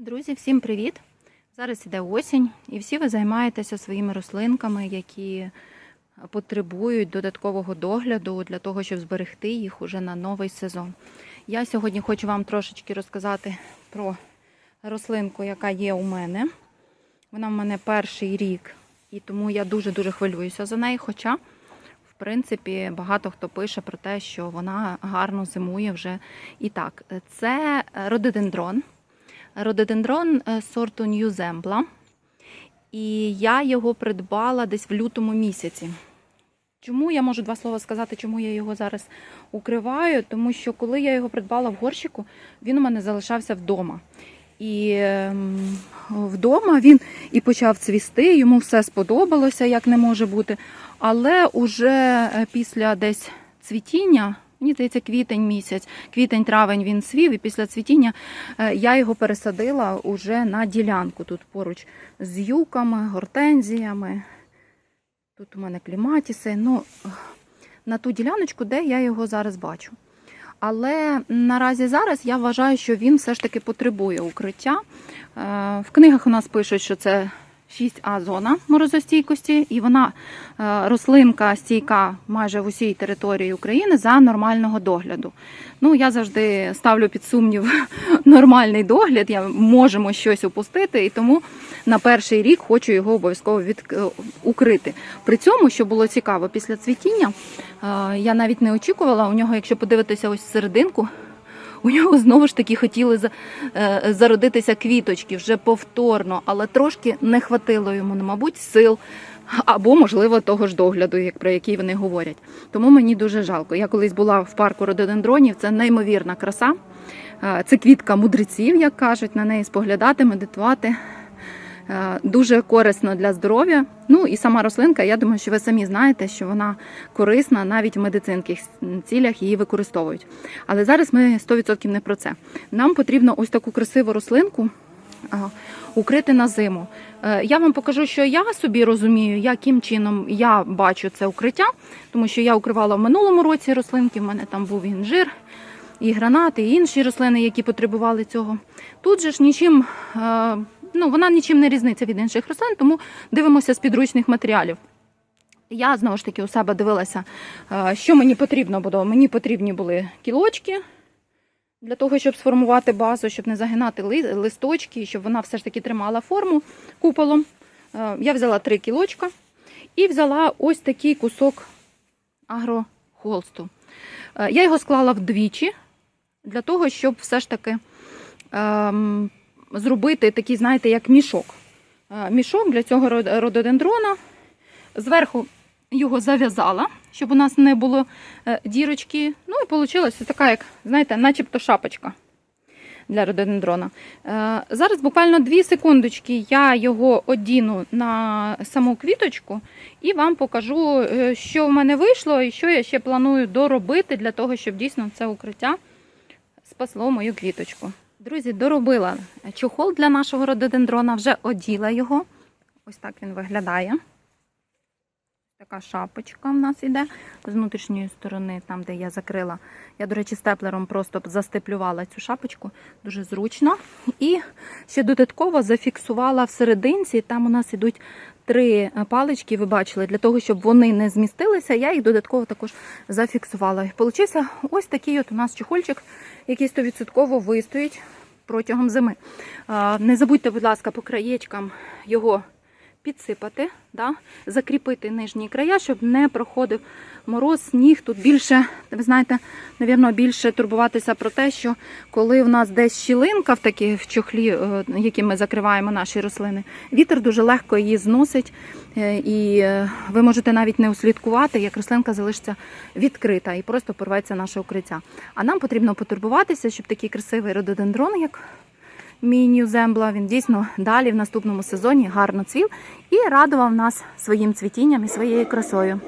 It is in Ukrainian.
Друзі, всім привіт! Зараз іде осінь, і всі ви займаєтеся своїми рослинками, які потребують додаткового догляду для того, щоб зберегти їх уже на новий сезон. Я сьогодні хочу вам трошечки розказати про рослинку, яка є у мене. Вона в мене перший рік, і тому я дуже-дуже хвилююся за неї. Хоча, в принципі, багато хто пише про те, що вона гарно зимує вже і так. Це рододендрон. Рододендрон е, сорту New Zembla. І я його придбала десь в лютому місяці. Чому я можу два слова сказати, чому я його зараз укриваю? Тому що коли я його придбала в горщику, він у мене залишався вдома. І ем, вдома він і почав цвісти, йому все сподобалося, як не може бути. Але уже після десь цвітіння, мені здається, квітень місяць, квітень-травень він свів, і після цвітіння е, я його пересадила уже на ділянку тут поруч з юками, гортензіями. Тут у мене кліматіси. Ну, на ту діляночку, де я його зараз бачу. Але наразі зараз я вважаю, що він все ж таки потребує укриття. Е, В книгах у нас пишуть, що це 6А зона морозостійкості, і вона е, рослинка стійка майже в усій території України за нормального догляду. Ну, я завжди ставлю під сумнів нормальний догляд, я можемо щось упустити, і тому на перший рік хочу його обов'язково від... е, укрити. При цьому, що було цікаво, після цвітіння е, я навіть не очікувала у нього, якщо подивитися ось серединку. У нього знову ж таки хотіли е, зародитися квіточки вже повторно, але трошки не хватило йому, мабуть, сил або, можливо, того ж догляду, як про який вони говорять. Тому мені дуже жалко. Я колись була в парку рододендронів, це неймовірна краса. Е, Це квітка мудреців, як кажуть, на неї споглядати, медитувати. Е, Дуже корисно для здоров'я. Ну і сама рослинка, я думаю, що ви самі знаєте, що вона корисна навіть в медицинських цілях її використовують. Але зараз ми 100% не про це. Нам потрібно ось таку красиву рослинку укрити на зиму. Е, Я вам покажу, що я собі розумію, яким чином я бачу це укриття, тому що я укривала в минулому році рослинки, в мене там був інжир. І гранати, і інші рослини, які потребували цього. Тут же ж нічим, е, ну вона нічим не різниця від інших рослин, тому дивимося з підручних матеріалів. Я знову ж таки у себе дивилася, е, що мені потрібно було. Мені потрібні були кілочки для того, щоб сформувати базу, щоб не загинати листочки, щоб вона все ж таки тримала форму куполом. Е, Я взяла три кілочка і взяла ось такий кусок агрохолсту. Е, Я його склала вдвічі для того, щоб все ж таки ем, зробити такий, знаєте, як мішок. Е, Мішок для цього рододендрона. Зверху його зав'язала, щоб у нас не було е, дірочки. Ну і вийшла така, як, знаєте, начебто шапочка для рододендрона. Е, Зараз буквально 2 секундочки я його одіну на саму квіточку і вам покажу, що в мене вийшло і що я ще планую доробити для того, щоб дійсно це укриття спасло мою квіточку. Друзі, доробила чохол для нашого рододендрона, вже оділа його. Ось так він виглядає. Така шапочка в нас іде з внутрішньої сторони, там, де я закрила. Я, до речі, степлером просто застеплювала цю шапочку, дуже зручно. І ще додатково зафіксувала в серединці. Там у нас ідуть три палички, ви бачили, для того, щоб вони не змістилися, я їх додатково також зафіксувала. Получився ось такий от у нас чехольчик, який 100% вистоїть протягом зими. Не забудьте, будь ласка, по краєчкам його підсипати, да? закріпити нижні края, щоб не проходив мороз, сніг. Тут більше, ви знаєте, навірно, більше турбуватися про те, що коли в нас десь щілинка в такій в чохлі, е, яким ми закриваємо наші рослини, вітер дуже легко її зносить, е, і е, ви можете навіть не услідкувати, як рослинка залишиться відкрита і просто порветься наше укриття. А нам потрібно потурбуватися, щоб такий красивий рододендрон, як мій зембла. Він дійсно далі в наступному сезоні гарно цвів і радував нас своїм цвітінням і своєю красою.